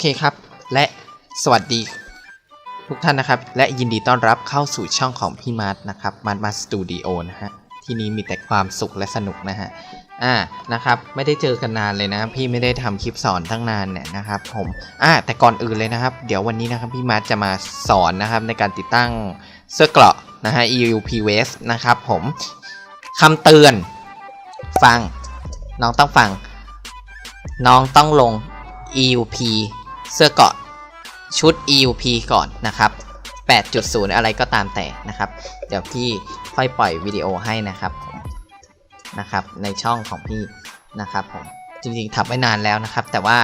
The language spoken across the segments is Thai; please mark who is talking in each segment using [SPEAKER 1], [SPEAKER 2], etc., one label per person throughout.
[SPEAKER 1] โอเคครับ และสวัสดีทุกท่านนะครับ และยินดีต้อนรับเข้าสู่ช่องของพี่มาร์ทนะครับมาร์ทมาสตูดิโอนะฮะ ที่นี้มีแต่ความสุขและสนุกนะฮะ อ่านะครับ ไม่ได้เจอกันนานเลยนะ พี่ไม่ได้ทำคลิปสอนตั้งนานเนี่ยนะครับผม อ่าแต่ก่อนอื่นเลยนะครับ เดี๋ยววันนี้นะครับพี่มาร์ทจะมาสอนนะครับในการติดตั้งเสื้อเกราะนะฮะ EUP Vest นะครับผมคำเตือน ฟัง น้องต้องฟัง น้องต้องลง EUP เสื้อเกาะชุด EUP ก่อนนะครับ 8.0 อะไรก็ตามแต่นะครับ เดี๋ยวพี่ค่อยปล่อยวิดีโอให้นะครับนะครับ ในช่องของพี่นะครับผมจริงๆทำไว้นานแล้วนะครับ แต่ว่า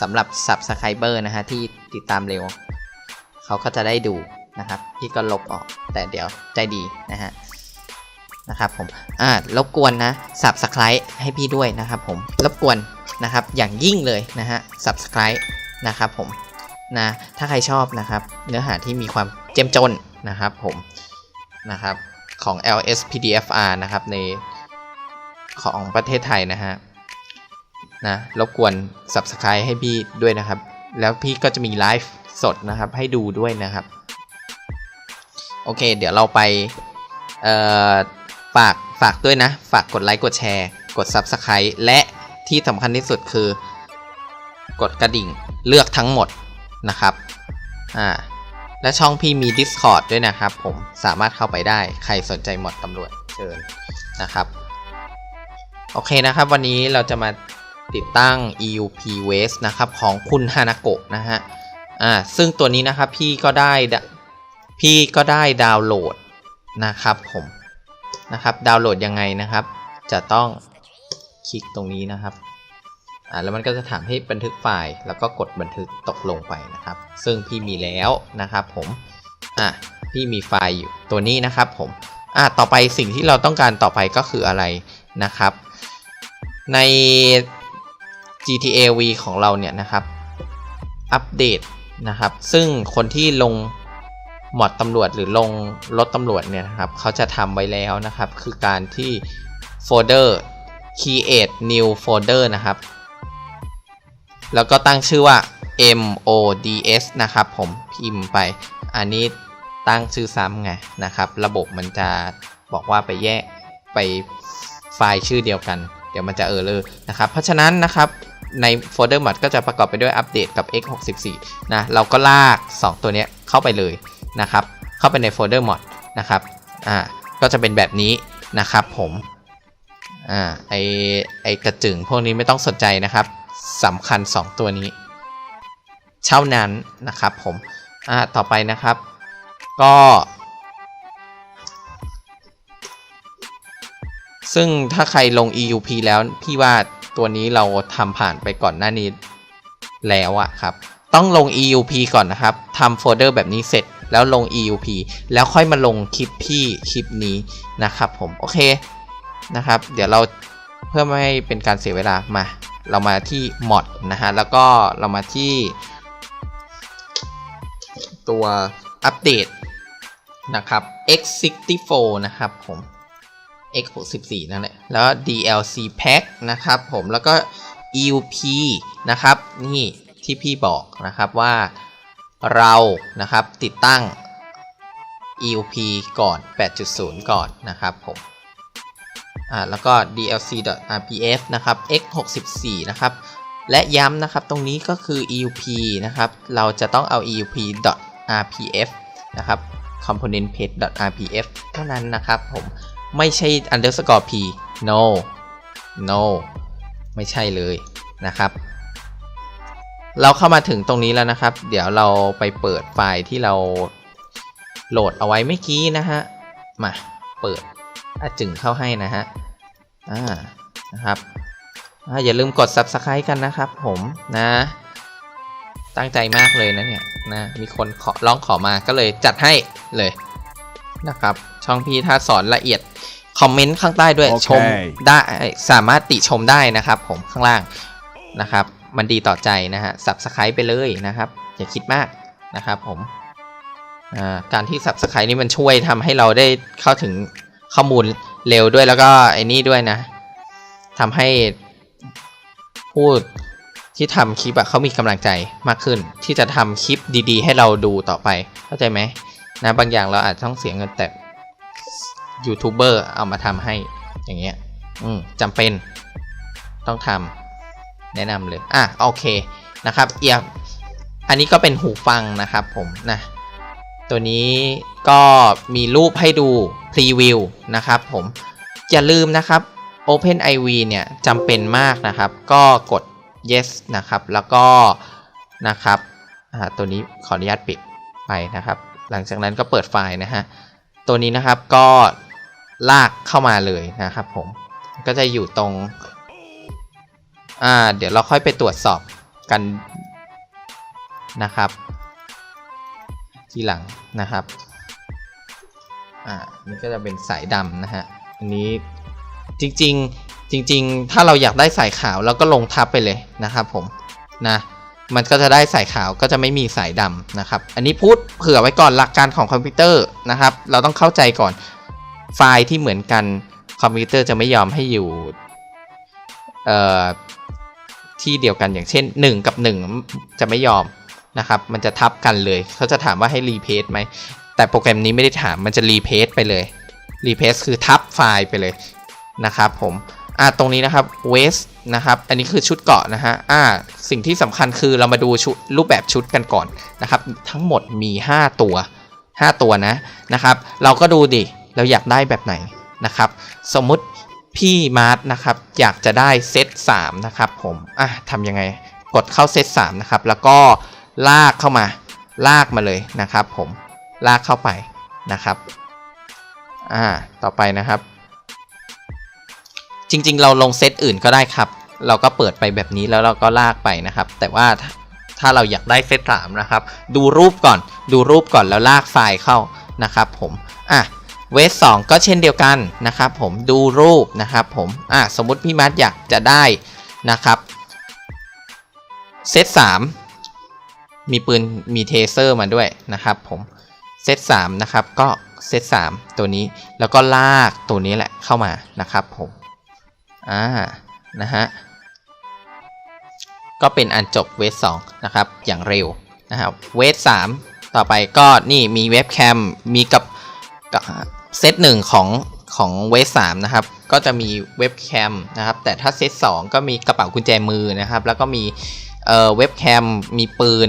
[SPEAKER 1] สำหรับ Subscriber นะฮะที่ติดตามเร็ว เขาก็จะได้ดูนะครับ พี่ก็ลบออกแต่เดี๋ยวใจดีนะฮะนะครับผมอ่ารบกวนนะ Subscribe ให้พี่ด้วยนะครับผมรบกวนนะครับอย่างยิ่งเลยนะฮะ Subscribe นะครับผมนะถ้าใครชอบนะครับ เนื้อหาที่มีความเจ้มจนนะครับผมนะครับของ LS PDFR นะครับในของประเทศไทยนะฮะนะรบกวน Subscribe ให้พี่ด้วยนะครับ แล้วพี่ก็จะมีไลฟ์สดนะครับให้ดูด้วยนะครับ โอเค เดี๋ยวเราไปเอ่อฝากฝากด้วยนะ ฝากกดไลค์กดแชร์ กด Subscribe และที่สำคัญที่สุดคือ กดกระดิ่ง เลือกทั้งหมดนะครับอ่าและช่องพี่มี Discord ด้วยนะครับ ผมสามารถเข้าไปได้ใครสนใจหมดตำรวจเชิญนะครับโอเคนะครับ วันนี้เราจะมาติดตั้ง EUP Waste นะครับของคุณฮานาโกะนะฮะอ่าซึ่งตัวนี้นะครับพี่ก็ได้พี่ก็ได้ดาวน์โหลดนะครับผมนะครับดาวน์โหลดยังไงนะครับ จะต้องคลิกตรงนี้นะครับ แล้วมันก็จะถามให้บันทึกไฟล์ แล้วก็กดบันทึกตกลงไปนะครับ ซึ่งพี่มีแล้วนะครับผมอะพี่มีไฟล์อยู่ตัวนี้นะครับผมอะต่อไปสิ่งที่เราต้องการต่อไปก็คืออะไรนะครับ ใน GTA V ของเราเนี่ยนะครับ อัปเดตนะครับ ซึ่งคนที่ลงหมอดตำรวจหรือลงรถตำรวจเนี่ยนะครับเขาจะทำไว้แล้วนะครับ คือการที่โฟลเดอร์ create new folder นะครับ แล้วก็ตั้งชื่อว่า mods นะครับผมพิมพ์ไป อันนี้ตั้งชื่อซ้ำไงนะครับ ระบบมันจะบอกว่าไปแยกไปไฟล์ชื่อเดียวกัน เดี๋ยวมันจะเออเลยนะครับ เพราะฉะนั้นนะครับในโฟลเดอร์ mod ก็จะประกอบไปด้วยอัปเดตกับ x64 นะ เราก็ลาก 2 ตัวนี้เข้าไปเลยนะครับ เข้าไปในโฟลเดอร์ mod นะครับ อ่า ก็จะเป็นแบบนี้นะครับผม อ่า ไอไอกระจึงพวกนี้ไม่ต้องสนใจนะครับ สำคัญ 2 ตัวนี้ เช่านั้นนะครับผมอ่าต่อไปนะครับ ก็ ซึ่งถ้าใครลง EUP แล้ว พี่ว่าตัวนี้เราทำผ่านไปก่อนหน้านี้แล้วอะครับ ต้องลง EUP ก่อนนะครับทำโฟลเดอร์แบบนี้เสร็จแล้วลง EUP แล้วค่อยมาลงคลิปพี่คลิปนี้นะครับผม โอเคนะครับ เดี๋ยวเราเพื่อไม่ให้เป็นการเสียเวลามา เรามาที่ mod นะฮะ แล้วก็เรามาที่ ตัวอัปเดตนะครับ x64 นะครับผม x64 นั่นแหละ แล้ว DLC pack นะครับผมแล้วก็ EUP นะครับ นี่ที่พี่บอกนะครับว่าเรานะครับติดตั้ง EUP ก่อน 8.0 ก่อนนะครับผม อ่าแล้วก็ dlc.rpf นะครับ x64 นะครับ และย้ำนะครับตรงนี้ก็คือ EUP นะครับ เราจะต้องเอา EUP.rpf นะครับ component page.rpf เท่านั้นนะครับผมไม่ใช่ underscore p no no ไม่ใช่เลยนะครับ เราเข้ามาถึงตรงนี้แล้วนะครับ เดี๋ยวเราไปเปิดไฟล์ที่เราโหลดเอาไว้เมื่อกี้นะฮะ มาเปิด อาจึงเข้าให้นะฮะอ่านะครับอ่าอย่าลืมกด subscribe กันนะครับผมนะ ตั้งใจมากเลยนะเนี่ยนะมีคนขอร้องขอมาก็เลยจัดให้เลยนะครับ ช่องพี่ถ้าสอนละเอียดคอมเมนต์ข้างใต้ด้วย
[SPEAKER 2] โอเค
[SPEAKER 1] ชมได้สามารถติชมได้นะครับ ผมข้างล่างนะครับ มันดีต่อใจนะฮะ subscribe ไปเลยนะครับ อย่าคิดมากนะครับผมอ่าการที่ subscribe นี่มันช่วยทำให้เราได้เข้าถึง ข้อมูลเร็วด้วยแล้วก็ไอ้นี่ด้วยนะทำให้พูดที่ทำคลิปอะเขามีกำลังใจมากขึ้น ที่จะทำคลิปดีๆ ให้เราดูต่อไป เข้าใจไหมนะบางอย่างเราอาจต้องเสียเงินแต่ยูทูบเบอร์เอามาทำให้อย่างเงี้ยอืมจำเป็นต้องทำแนะนำเลย อะโอเคนะครับเอียอันนี้ก็เป็นหูฟังนะครับผมนะตัวนี้ก็มีรูปให้ดู พรีวิวนะครับผมอย่าลืมนะครับ Open IV เนี่ยจำเป็นมากนะครับ ก็กด yes นะครับ แล้วก็นะครับตัวนี้ขออนุญาตปิดไปนะครับ หลังจากนั้นก็เปิดไฟล์นะฮะ ตัวนี้นะครับก็ลากเข้ามาเลยนะครับผม ก็จะอยู่ตรง อ่า เดี๋ยวเราค่อยไปตรวจสอบกันนะครับ ทีหลังนะครับ อ่านี่ก็จะเป็นสายดำนะฮะ อันนี้จริงๆจริง ๆ ถ้าเราอยากได้สายขาวเราก็ลงทับไปเลยนะครับผมนะมันก็จะได้สายขาวก็จะไม่มีสายดำนะครับ อันนี้พูดเผื่อไว้ก่อนหลักการของคอมพิวเตอร์นะครับ เราต้องเข้าใจก่อนไฟล์ที่เหมือนกันคอมพิวเตอร์จะไม่ยอมให้อยู่เอ่อที่เดียวกันอย่างเช่น 1 กับ 1 จะไม่ยอมนะครับ มันจะทับกันเลย เขาจะถามว่าให้รีเพสไหม แต่โปรแกรมนี้ไม่ได้ถามมันจะรีเพสไปเลยรีเพสคือทับไฟล์ไปเลยนะครับผมอ่าตรงนี้นะครับเวสนะครับ อันนี้คือชุดเกาะนะฮะอ่าสิ่งที่สำคัญคือเรามาดูชุดรูปแบบชุดกันก่อนนะครับ ทั้งหมดมี 5 ตัว 5 ตัวนะนะครับ เราก็ดูดิ เราอยากได้แบบไหนนะครับ สมมุติพี่มาร์ทนะครับ อยากจะได้เซต3นะครับผมอะทำยังไง กดเข้าเซต3นะครับ แล้วก็ลากเข้ามา ลากมาเลยนะครับผม ลากเข้าไปนะครับอ่าต่อไปนะครับ จริงๆ เราลงเซตอื่นก็ได้ครับ เราก็เปิดไปแบบนี้แล้วเราก็ลากไปนะครับ แต่ว่าถ้าเราอยากได้เซตสามนะครับ ดูรูปก่อน ดูรูปก่อนแล้วลากไฟล์เข้านะครับ ผมอะเวสสองก็เช่นเดียวกันนะครับ ผมดูรูปนะครับผมอะสมมติพี่มัดอยากจะได้นะครับเซตสามมีปืนมีเทเซอร์มาด้วยนะครับผม เซตสามนะครับก็เซตสามตัวนี้แล้วก็ลากตัวนี้แหละเข้ามานะครับผมอ่านะฮะก็เป็นอันจบเวท2นะครับอย่างเร็วนะครับเวท3ต่อไปก็นี่มีเว็บแคมมีกับเซตหนึ่งของของเวท3นะครับ ก็จะมีเว็บแคมนะครับ แต่ถ้าเซต2ก็มีกระเป๋ากุญแจมือนะครับ แล้วก็มีเอ่อเว็บแคมมีปืน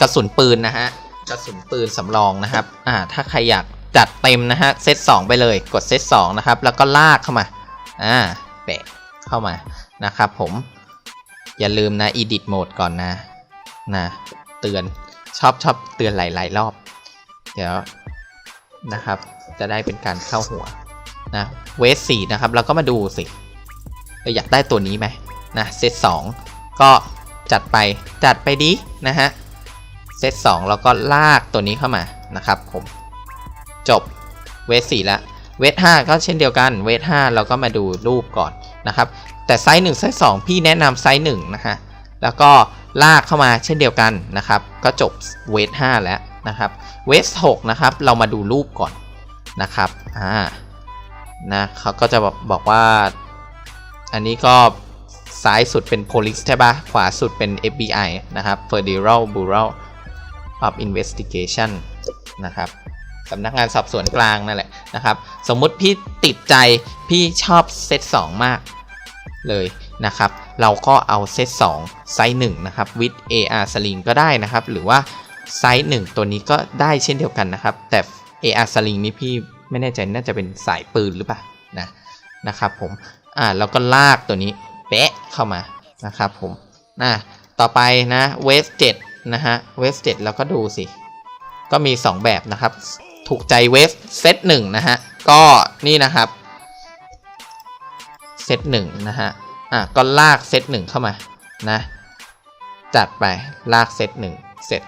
[SPEAKER 1] กระสุนปืนนะฮะ กระสุนปืนสำรองนะครับ อ่า ถ้าใครอยากจัดเต็มนะฮะ เซต2ไปเลย กดเซต2นะครับ แล้วก็ลากเข้ามา อ่าแปะเข้ามา นะครับผม อย่าลืมนะ edit mode ก่อนนะ นะ เตือน ชอบชอบเตือนหลายๆรอบ เดี๋ยวนะครับ จะได้เป็นการเข้าหัวนะ เวสสี่นะครับ เราก็มาดูสิ เราอยากได้ตัวนี้ไหมนะ เซตสองก็จัดไป จัดไปดีนะฮะ เซตสองเราก็ลากตัวนี้เข้ามานะครับผมจบเวสสี่แล้วเวท5ก็เช่นเดียวกันเวท5เราก็มาดูรูปก่อนนะครับ แต่ไซส์1ไซส์2พี่แนะนำไซส์1นะฮะแล้วก็ลากเข้ามาเช่นเดียวกันนะครับ ก็จบเวท5แล้วนะครับเวท6นะครับเรามาดูรูปก่อนนะครับอ่านะเขาก็จะบอกว่า อันนี้ก็ซ้ายสุดเป็น police ใช่ปะขวาสุดเป็น FBI นะครับ Federal Bureau of Investigation นะครับสำนักงานสอบสวนกลางนั่นแหละนะครับ สมมุติพี่ติดใจพี่ชอบเซต2มากเลยนะครับ เราก็เอาเซต2ไซส์1นะครับ with AR sling ก็ได้นะครับ หรือว่าไซส์1ตัวนี้ก็ได้เช่นเดียวกันนะครับ แต่ AR sling นี่พี่ไม่แน่ใจน่าจะเป็นสายปืนหรือเปล่านะนะครับผมอ่าแล้วก็ลากตัวนี้เป๊ะเข้ามานะครับผมนะต่อไปนะเวส7 นะฮะเวส7เราก็ดูสิ ก็มี 2 แบบนะครับ ถูกใจเวฟเซตหนึ่งนะฮะ ก็นี่นะครับเซตหนึ่งนะฮะ อะก็ลากเซตหนึ่งเข้ามานะ จัดไปลากเซตหนึ่งเสร็จ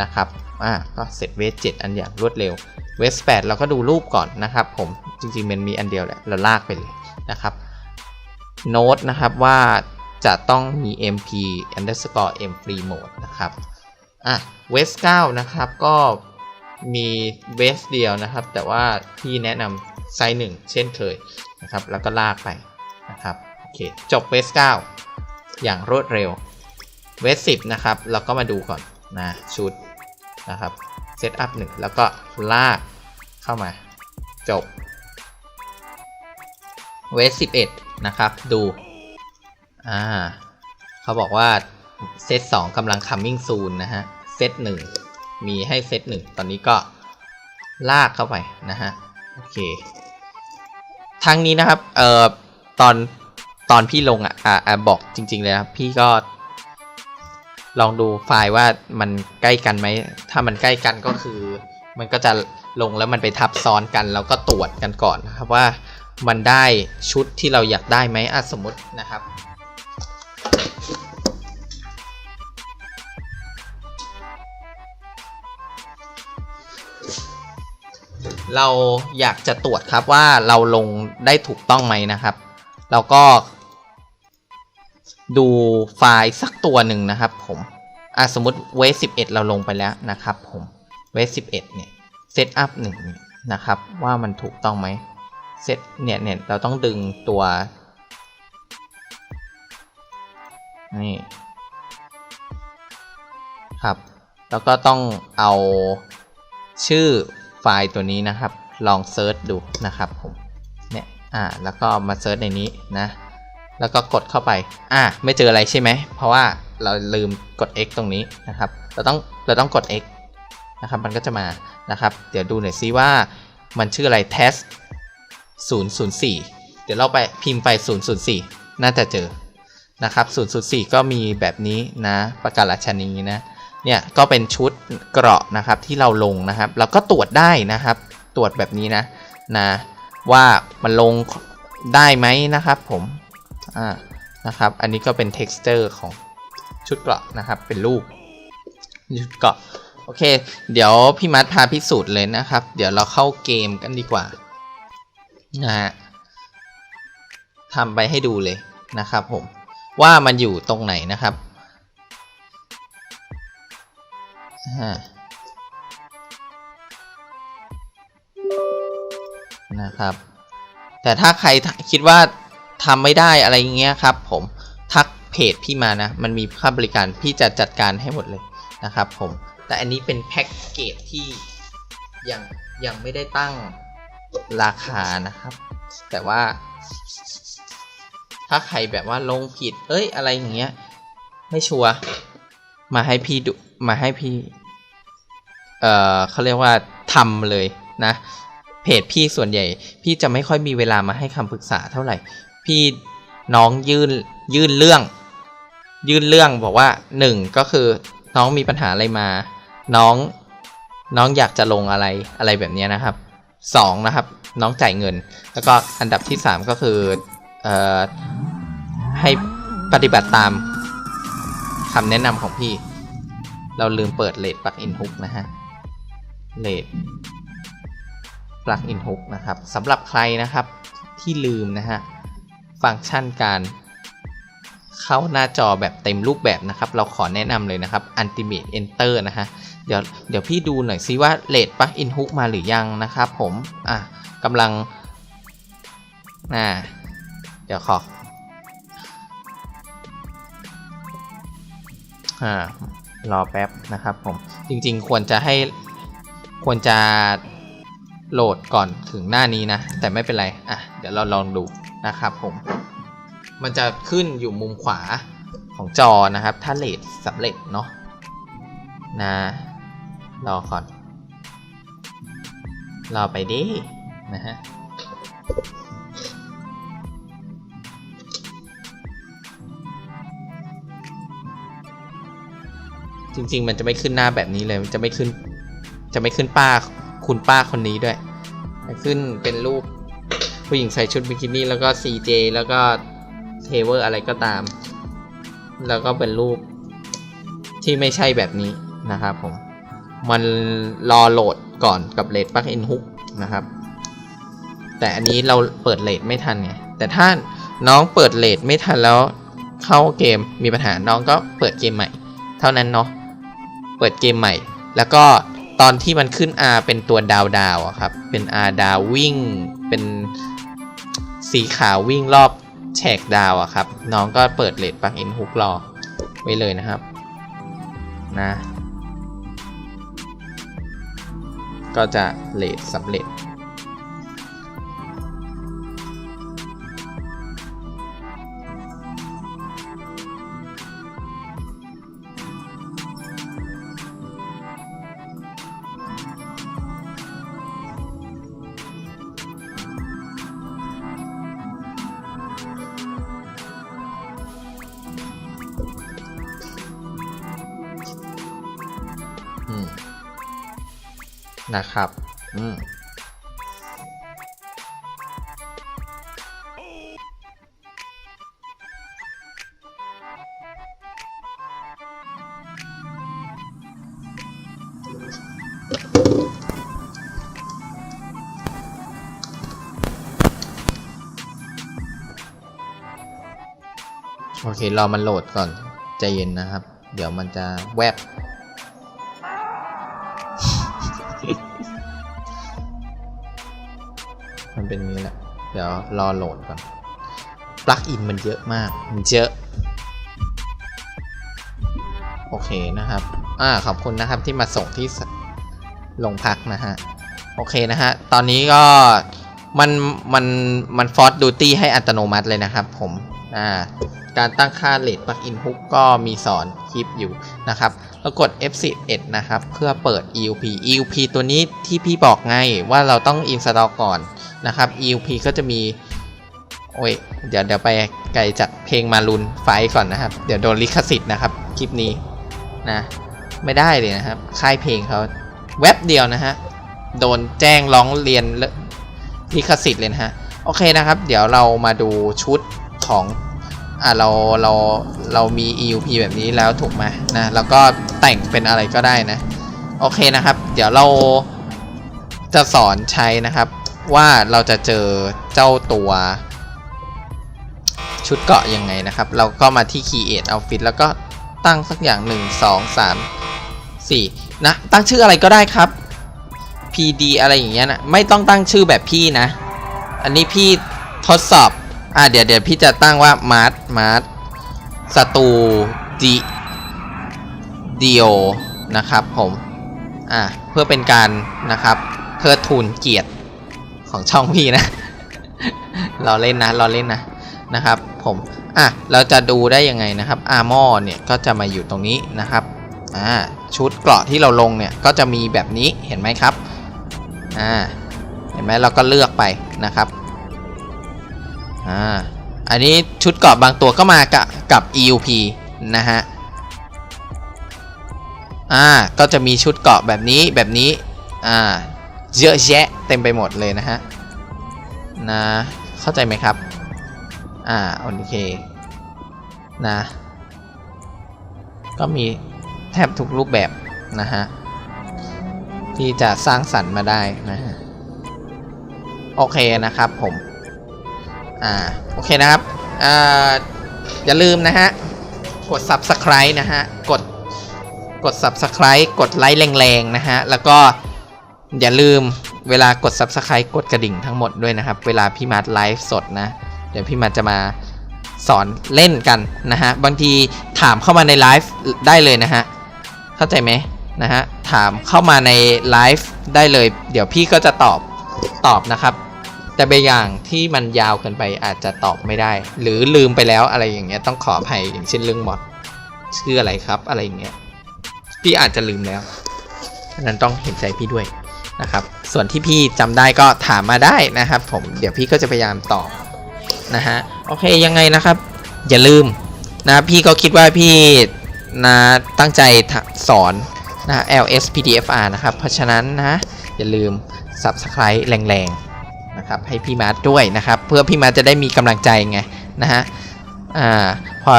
[SPEAKER 1] นะครับ อะก็เสร็จเวฟเจ็ดอันอย่างรวดเร็วเวฟแปดเราก็ดูรูปก่อนนะครับผมจริงๆมันมีอันเดียวแหละเราลากไปเลยนะครับโน้ตนะครับว่าจะต้องมี mp underscore m free mode นะครับ อะเวส9นะครับก็มีเวสเดียวนะครับ แต่ว่าพี่แนะนำไซส์หนึ่งเช่นเคยนะครับ แล้วก็ลากไปนะครับโอเคจบเวส9อย่างรวดเร็วเวสสิบนะครับเราก็มาดูก่อนนะชุดนะครับเซตอัพหนึ่งแล้วก็ลากเข้ามา จบเวสสิบเอ็ดนะครับ ดูอ่าเขาบอกว่าเซตสองกำลัง coming soon นะฮะ เซตหนึ่งมีให้เซตหนึ่งตอนนี้ก็ลากเข้าไปนะฮะโอเคทั้งนี้นะครับเอ่อตอนตอนพี่ลงอะอะบอกจริง ๆ เลยนะครับพี่ก็ ลองดูไฟล์ว่ามันใกล้กันไหมถ้ามันใกล้กันก็คือ มันก็จะลงแล้วมันไปทับซ้อนกัน แล้วก็ตรวจกันก่อนนะครับว่ามันได้ชุดที่เราอยากได้ไหมอะสมมตินะครับ เราอยากจะตรวจครับว่าเราลงได้ถูกต้องไหมนะครับ เราก็ ดูไฟล์สักตัวหนึ่งนะครับ ผมอะสมมติเวส11เอ็ดเราลงไปแล้วนะครับผมเวส11เอ็ดเนี่ยเซตอัพหนึ่งนะครับ ว่ามันถูกต้องไหมเซตเนี่ยเนี่ยเราต้องดึงตัวนี่ครับ แล้วก็ต้องเอาชื่อ ฟล์ตัวนี้นะครับ ลองเซิร์ชดูนะครับผมเนี่ยอ่าแล้วก็มาเซิร์ชในนี้นะแล้วก็กดเข้าไป อ่าไม่เจออะไรใช่ไหม เพราะว่าเราลืมกด x ตรงนี้นะครับ เราต้อง เราต้องกด x นะครับ มันก็จะมานะครับ เดี๋ยวดูหน่อยซิว่ามันชื่ออะไร test 004 เดี๋ยวเราไปพิมพ์ไป 004 น่าจะเจอ นะครับ 004 ก็มีแบบนี้นะ ประกาศราชนีนะ เนี่ยก็เป็นชุดเกราะนะครับที่เราลงนะครับ แล้วก็ตรวจได้นะครับ ตรวจแบบนี้นะนะว่ามันลงได้ไหมนะครับผมอ่านะครับ อันนี้ก็เป็น texture ของชุดเกราะนะครับ เป็นรูปชุดเกราะโอเค เดี๋ยวพี่มัดพาพิสูจน์เลยนะครับ เดี๋ยวเราเข้าเกมกันดีกว่านะฮะทำไปให้ดูเลยนะครับผมว่ามันอยู่ตรงไหนนะครับ นะครับ แต่ถ้าใครคิดว่าทำไม่ได้อะไรเงี้ยครับ ผมทักเพจพี่มานะ มันมีค่าบริการพี่จะจัดการให้หมดเลยนะครับผม แต่อันนี้เป็นแพ็กเกจที่ยังยังไม่ได้ตั้งราคานะครับ แต่ว่า ถ้าใครแบบว่าลงผิด เอ้ยอะไรอย่างเงี้ย ไม่ชัวร์ มาให้พี่ดูมาให้พี่ เอ่อเขาเรียกว่าทำเลยนะ เพจพี่ส่วนใหญ่ พี่จะไม่ค่อยมีเวลามาให้คำปรึกษาเท่าไหร่ พี่น้องยื่นยื่นเรื่อง ยื่นเรื่องบอกว่าหนึ่งก็คือน้องมีปัญหาอะไรมา น้องน้องอยากจะลงอะไรอะไรแบบนี้นะครับสองนะครับ น้องจ่ายเงิน แล้วก็อันดับที่สามก็คือ เอ่อให้ปฏิบัติตาม คำแนะนำของพี่ เราลืมเปิดเลดปลักอินฮุกนะฮะเลดปลักอินฮุกนะครับสำหรับใครนะครับที่ลืมนะฮะฟังก์ชันการเข้าหน้าจอแบบเต็มรูปแบบนะครับ เราขอแนะนำเลยนะครับ Ultimate Enter นะฮะเดี๋ยวเดี๋ยวพี่ดูหน่อยซิว่าเลดปลักอินฮุกมาหรือยังนะครับผมอะกำลังอ่าเดี๋ยวขอ อ่ารอแป๊บนะครับผมจริงๆ ควรจะให้ควรจะโหลดก่อนถึงหน้านี้นะ แต่ไม่เป็นไร อะ เดี๋ยวเราลองดูนะครับผม มันจะขึ้นอยู่มุมขวาของจอนะครับ ถ้าเลดสำเร็จเนาะนะรอก่อน รอไปดินะฮะ จริง ๆ มันจะไม่ขึ้นหน้าแบบนี้เลย มันจะไม่ขึ้น จะไม่ขึ้นป้าคุณป้าคนนี้ด้วยขึ้นเป็นรูปผู้หญิงใส่ชุดบิกินี่แล้วก็ CJ แล้วก็เทเวอร์อะไรก็ตาม แล้วก็เป็นรูปที่ไม่ใช่แบบนี้นะครับผม มันรอโหลดก่อนกับเลดปักอินฮุกนะครับ แต่อันนี้เราเปิดเลดไม่ทันไง แต่ถ้าน้องเปิดเลดไม่ทันแล้วเข้าเกมมีปัญหาน้องก็เปิดเกมใหม่ เท่านั้นเนาะ เปิดเกมใหม่ แล้วก็ตอนที่มันขึ้น R เป็นตัวดาวดาวอะครับ เป็น R ดาววิ่ง เป็นสีขาววิ่งรอบแฉกดาวอะครับ น้องก็เปิดเลดปักอินฮุกรอไว้เลยนะครับ นะ ก็จะเลดสำเร็จ นะครับอืมโอเค รอมันโหลดก่อน ใจเย็นนะครับ เดี๋ยวมันจะแวบ มันเป็นนี้แหละ เดี๋ยวรอโหลดก่อน ปลั๊กอินมันเยอะมาก มันเยอะ โอเคนะครับ อ่า ขอบคุณนะครับที่มาส่งที่โรงพักนะฮะ โอเคนะฮะ ตอนนี้ก็มันมันมันฟอร์ดูตี้ให้อัตโนมัติเลยนะครับผม อ่าการตั้งค่าเลทปลั๊กอินฮุกก็มีสอนคลิปอยู่นะครับ แล้วกด F11 นะครับ เพื่อเปิด EUP EUP ตัวนี้ที่พี่บอกไงว่าเราต้อง install ก่อนนะครับ EUP ก็จะมี โอ้ย เดี๋ยวเดี๋ยวไปไกลจากเพลงมารุนไฟก่อนนะครับ เดี๋ยวโดนลิขสิทธิ์นะครับ คลิปนี้นะ ไม่ได้เลยนะครับ ค่ายเพลงเขาเว็บเดียวนะฮะ โดนแจ้งร้องเรียนลิขสิทธิ์เลยนะฮะ โอเคนะครับ เดี๋ยวเรามาดูชุด ของอ่าเราเราเรามี EUP แบบนี้แล้วถูกไหมนะแล้วก็แต่งเป็นอะไรก็ได้นะ โอเคนะครับ เดี๋ยวเราจะสอนใช้นะครับว่าเราจะเจอเจ้าตัว ชุดเกาะยังไงนะครับ เราก็มาที่ Create Outfit แล้วก็ตั้งสักอย่าง 1 2 3 4 นะ ตั้งชื่ออะไรก็ได้ครับ PD อะไรอย่างเงี้ยนะ ไม่ต้องตั้งชื่อแบบพี่นะ อันนี้พี่ทดสอบ อ่าเดี๋ยวเดี๋ยวพี่จะตั้งว่ามาร์ทมาร์ทสตูดิเดียวนะครับผมอ่าเพื่อเป็นการนะครับเทิดทูนเกียรติของช่องพี่นะ เราเล่นนะเราเล่นนะนะครับผมอะเราจะดูได้ยังไงนะครับอาร์มอเนี่ยก็จะมาอยู่ตรงนี้นะครับอ่าชุดเกราะที่เราลงเนี่ยก็จะมีแบบนี้เห็นไหมครับอ่าเห็นไหมเราก็เลือกไปนะครับ อ่าอันนี้ชุดเกาะบางตัวก็มากับกับ EUP นะฮะอ่าก็จะมีชุดเกาะแบบนี้แบบนี้อ่าเยอะแยะเต็มไปหมดเลยนะฮะนะเข้าใจไหมครับอ่าโอเคนะก็มีแทบทุกรูปแบบนะฮะที่จะสร้างสรรค์มาได้นะฮะโอเคนะครับผม อ่าโอเคนะครับอ่าอย่าลืมนะฮะ กด subscribe นะฮะ กดกด subscribe กดไลค์แรงๆนะฮะ แล้วก็อย่าลืมเวลากด subscribe กดกระดิ่งทั้งหมดด้วยนะครับ เวลาพี่มาร์ทไลฟ์สดนะ เดี๋ยวพี่มาร์ทจะมาสอนเล่นกันนะฮะ บางทีถามเข้ามาในไลฟ์ได้เลยนะฮะ เข้าใจไหมนะฮะ ถามเข้ามาในไลฟ์ได้เลย เดี๋ยวพี่ก็จะตอบตอบนะครับ แต่บางอย่างที่มันยาวเกินไปอาจจะตอบไม่ได้ หรือลืมไปแล้วอะไรอย่างเงี้ยต้องขออภัยอย่างเช่นเรื่องมอดชื่ออะไรครับอะไรอย่างเงี้ยพี่อาจจะลืมแล้วนั้นต้องเห็นใจพี่ด้วยนะครับ ส่วนที่พี่จำได้ก็ถามมาได้นะครับ ผมเดี๋ยวพี่ก็จะพยายามตอบนะฮะโอเคยังไงนะครับ อย่าลืมนะพี่ก็คิดว่าพี่นะตั้งใจสอนนะ LS PDFR นะครับ เพราะฉะนั้นนะ อย่าลืม Subscribe แรงๆ นะครับให้พี่มาร์ทด้วยนะครับ เพื่อพี่มาร์ทจะได้มีกำลังใจไงนะฮะอ่าพอ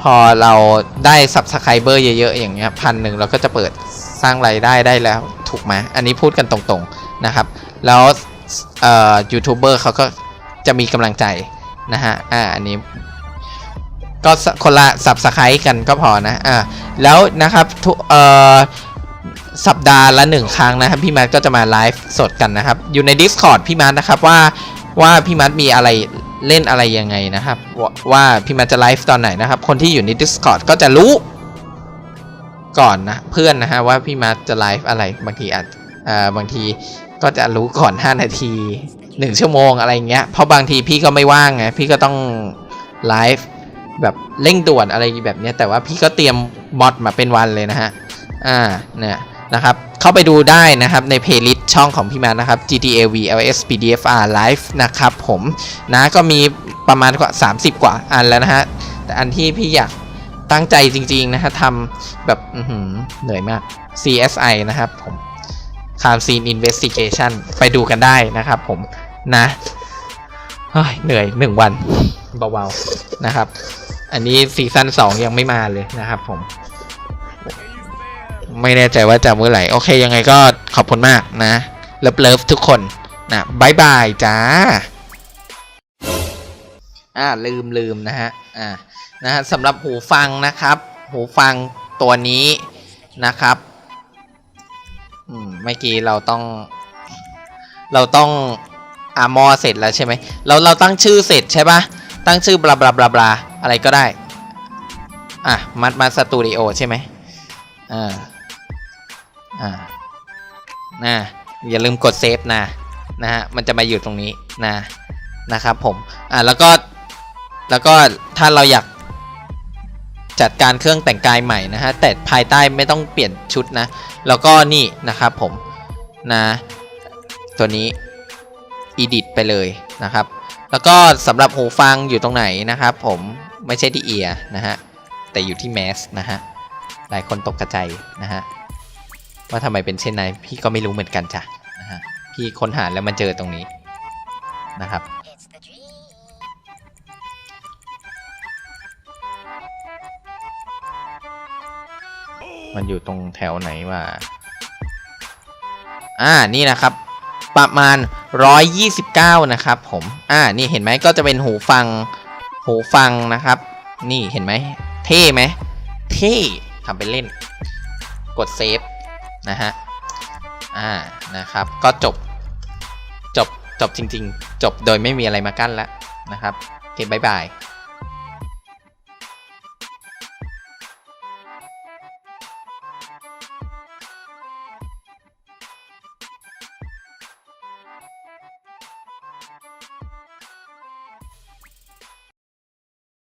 [SPEAKER 1] พอเราได้ subscriber เยอะๆอย่างเงี้ยพันหนึ่งเราก็จะเปิดสร้างรายได้ได้แล้วถูกไหมอันนี้พูดกันตรงๆนะครับ แล้วเอ่อยูทูบเบอร์เขาก็จะมีกำลังใจนะฮะอ่าอันนี้ก็คนละ subscribe กันก็พอนะอ่าแล้วนะครับทุเอ่อ สัปดาห์ละหนึ่งครั้งนะครับพี่มาร์ทก็จะมาไลฟ์สดกันนะครับ อยู่ใน Discord พี่มาร์ทนะครับว่าว่าพี่มาร์ทมีอะไรเล่นอะไรยังไงนะครับวว่าพี่มาร์ทจะไลฟ์ตอนไหนนะครับ คนที่อยู่ใน Discord ก็จะรู้ก่อนนะเพื่อนนะฮะว่าพี่มาร์ทจะไลฟ์อะไรบางทีอาจอ่าบางทีก็จะรู้ก่อน 5 นาที 1 ชั่วโมงอะไรเงี้ยเพราะบางทีพี่ก็ไม่ว่างไงพี่ก็ต้องไลฟ์แบบเร่งด่วนอะไรแบบเนี้ยแต่ว่าพี่ก็เตรียมมอดมาเป็นวันเลยนะฮะอ่าเนี่ย นะครับ เข้าไปดูได้นะครับในเพลย์ลิสต์ช่องของพี่มานะครับ GTA VLS PDFR Live นะครับผมนะก็มีประมาณกว่า 30 กว่าอันแล้วนะฮะ แต่อันที่พี่อยากตั้งใจจริงๆนะฮะทำแบบเหนื่อยมาก CSI นะครับผม Crime Scene Investigation ไปดูกันได้นะครับผมนะเฮ้ยเหนื่อยหนึ่งวันเบาๆนะครับ อันนี้ซีซั่น2ยังไม่มาเลยนะครับผม ไม่แน่ใจว่าจะเมื่อไหร่โอเคยังไงก็ขอบคุณมากนะเลิฟเลิฟทุกคนนะบายบายจ้าอ่าลืมลืมนะฮะอ่านะฮะสำหรับหูฟังนะครับ หูฟังตัวนี้นะครับอืมเมื่อกี้เราต้อง เราต้องอามอเสร็จแล้วใช่ไหมเราเราตั้งชื่อเสร็จใช่ปะตั้งชื่อบลาบลาบลาบลาอะไรก็ได้ อะ มัดมาสตูดิโอใช่ไหมอ่า อ่านะอย่าลืมกดเซฟนะนะฮะมันจะมาอยู่ตรงนี้นะนะครับผมอ่าแล้วก็แล้วก็ถ้าเราอยากจัดการเครื่องแต่งกายใหม่นะฮะแต่ภายใต้ไม่ต้องเปลี่ยนชุดนะ แล้วก็นี่นะครับผมนะตัวนี้ edit ไปเลยนะครับ แล้วก็สำหรับหูฟังอยู่ตรงไหนนะครับผมไม่ใช่ที่เอียนะฮะแต่อยู่ที่แมสนะฮะหลายคนตกกระใจนะฮะ ว่าทำไมเป็นเช่นนั้นพี่ก็ไม่รู้เหมือนกันจ้ะนะฮะพี่ค้นหาแล้วมันเจอตรงนี้นะครับมันอยู่ตรงแถวไหนวะอ่า นี่นะครับ ประมาณ 129 นะครับผม อ่า นี่เห็นไหมก็จะเป็นหูฟัง หูฟังนะครับ นี่เห็นไหม เท่ไหม เท่ทำเป็นเล่น กดเซฟ นะฮะอ่านะครับก็จบจบจบจริง ๆ จบโดยไม่มีอะไรมากั้นแล้วนะครับโอเคบายบาย